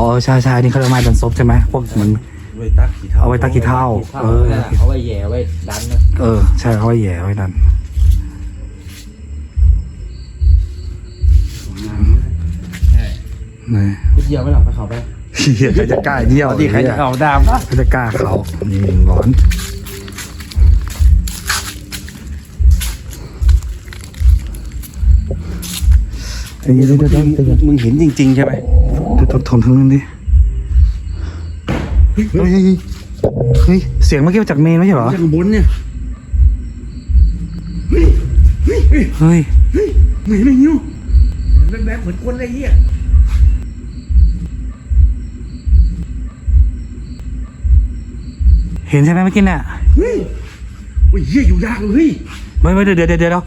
อ๋อใช่ใช่นี่เขาเรียกไม้ดันซบใช่ไหมพวกมันไว้ตักขี้เท่าเอาไว้ตะกี้เท่า เออ เอาไว้แย่ไว้ดันนะเออ ใช่เขาไว้แหย่ไว้ดัน ใช่นะกูเดียวไม่หลับไปเขาไปเฮียใครจะกล้าเยี่ยวที่ใครจะเอาดามใครจะกล้าเขานี่ร้อนเดี๋ยวเดี๋ยวเดี๋ยวเดี๋ยวเดี๋ยวมึงเห็นจริง ๆ ใช่ไหม ทนทนทางนู้นดิ เฮ้ย เฮ้ย เสียงเมื่อกี้มาจากเมนไม่ใช่เหรอข้างบนเนี่ย เฮ้ยมึงเห็นไหมนิ้วแบบแบบเหมือนคนอะไรเงี้ยเห็นใช่ไหมเมื่อกี้น่ะเฮ้ยโอ้ยเหี้ยอยู่ยากเลยเฮ้ยไม่ไม่เดี๋ยวเดี๋ยวเดี๋ยวเดี๋ยว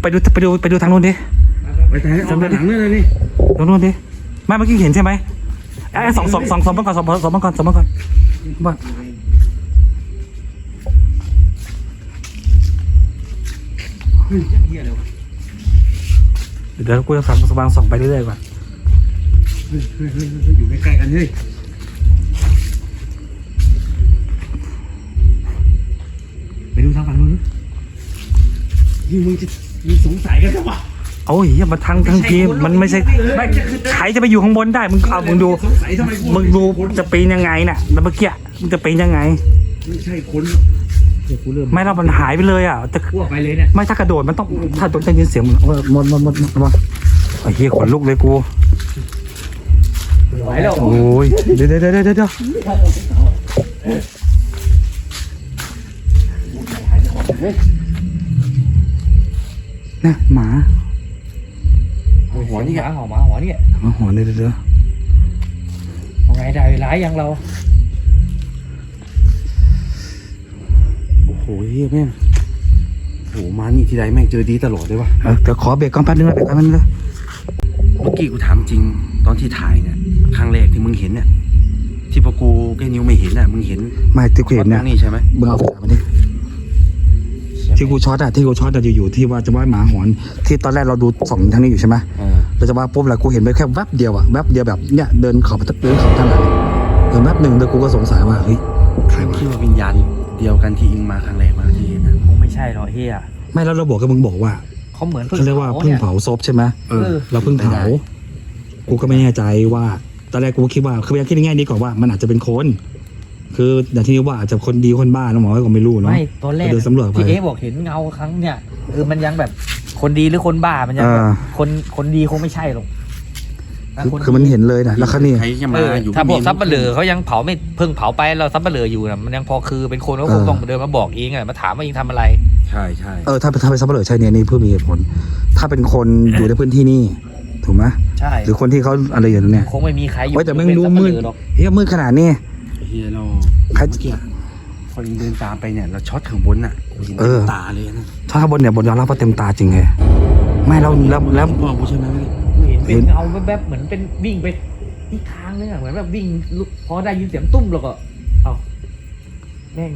ไปดูไปดูไปดูทางนู้นดิ ไปแต่เอาหนังเนี่ยเลยนี่ ทางนู้นดิ ไม่เมื่อกี้เห็นใช่ไหมไอ้สองสองสองสองบ้างก่อนสองสองบ้างก่อนสองบ้างก่อนบ้างเฮ้ยเหี้ยเลยวะเดี๋ยวกูจะสั่งสว่างส่องไปเรื่อยๆก่อนเฮ้ยเฮ้ยเฮ้ยอยู่ใกล้ๆกันเฮ้ยไปดูทางฝั่งนู้นนะยิ่งมึงจะมีสงสัยกันจะวะ โอ้ยอย่ามาทางทางทีมมันไม่ใช่ไม่ใครจะไปอยู่ข้างบนได้มึงเอามึงดูสงสัยทำไมกูมึงดูจะปีนยังไงน่ะแล้วเมื่อกี้มึงจะปีนยังไง ไม่ใช่คนเดี๋ยวกูเริ่มไม่เรามันหายไปเลยอะแต่พวกไปเลยเนี่ยไม่ถ้ากระโดดมันต้องถ้าโดนได้ยินเสียงมันเออหมดหมดหมดหมดหมดไอ้เหี้ยขนลุกเลยกูไหวแล้วโอ้ยเดี๋ยวเดี๋ยวเดี๋ยวเดี๋ยวเดี๋ยวนะหมา หัวนี่หมาหัวหมาหัวนี่หมาหอนเดี๋ยวเดี๋ยวเดี๋ยวเอาไงได้เวลายังเราโอ้โหเฮียแม่งโอ้โหมานี่ทีไรแม่งเจอดีตลอดเลยวะเออเดี๋ยวขอเบรกก่อนแป๊บนึงนะเบรกก่อนแป๊บนึงนะเมื่อกี้กูถามจริงตอนที่ถ่ายเนี่ยครั้งแรกที่มึงเห็นเนี่ยที่พอกูแกนิ้วไม่เห็นน่ะมึงเห็นไม่ที่กูเห็นเนี่ยตรงนี้ใช่ไหมมึงเอาไฟฉายมาดิที่กูช็อตอะที่กูช็อตอะอยู่ๆที่ว่าจะว่าหมาหอน ที่ตอนแรกเราดูสองทางนี้อยู่ใช่ไหม เอ อเราจะว่าปุ๊บแหละกูเห็นไปแค่แวบเดียวอะแวบเดียวแบบเนี่ยเดินเขับเดินเขับทางไหนเออแวบหนึ่งเดี๋ยวกูก็สงสัยว่าเฮ้ยใครวะคิดว่าวิญญาณเดียวกันที่อิงมาครั้งแรกมาที่เห็นนะคงไม่ใช่หรอกเฮียไม่แล้วเราบอกกับมึงบอกว่าเขาเหมือนเขาเรียกว่าเพึ่งเผาศพใช่ไหมเออเราเพิ่งเผากูก็ไม่แน่ใจว่าตอนแรกกูก็คิดว่าคือยังคิดในแง่นี้ก่อนว่ามันอาจจะเป็นคนคืออย่างที่ว่าอาจจะคนดีคนบ้าแล้วหมอก็ไม่รู้เนาะไม่ตอนแรกเดินสำรวจไปที่เอ๊บอกเห็นเงาครั้งเนี่ยคือมันยังแบบ คนดีหรือคนบ้ามันยังแบบเออคนคนดีคงไม่ใช่หรอกถ้าคือคนคือมันเห็นเลยนะแล้วครั้นี้ ใครจะเอมาออยู่ถ้าพวกมีซับเปลือเขายังเผาไม่เพิ่งเผาไปเราซับเปลืออยู่นะมันยังพอคือเป็นคนก็คงต้องเดินมาบอกเองอะมาถามว่าเองทำอะไร ใช่ใช่เออถ้าถ้าเป็นซับเปลือใช่เนี่ยนี่เพื่อมีเหตุผล ถ้าเป็นคนอยู่ในพื้นที่นี่ถูกไหมใช่หรือคนที่เขาอะไรอย่างนี้เนี่ยคงไม่มีใครอยู่เว้ยแต่แม่งเป็นดูซับเปมืดลือหรอกเฮ้ยมืดขนาดนี้ เฮียเราใคร เมื่อกี้พ ออิงเดินตามไปเนี่ยเราช็อตข้างบนน่ะกูเห็นเออ ตาเลยนะถ้าข้างบนเนี่ยบนยอมรับว่าเต็มตาจริงไงไม่แล้วแล้วแล้วพ่อกูใช่ไหมไม่ได้เห็นเป็นเงาแวบๆเหมือนเป็นวิ่งไปอีกทางนึงอะเหมือนแบบวิ่งลุกพอได้ยินเสียงตุ้มแล้วก็ เอ้าแม่ง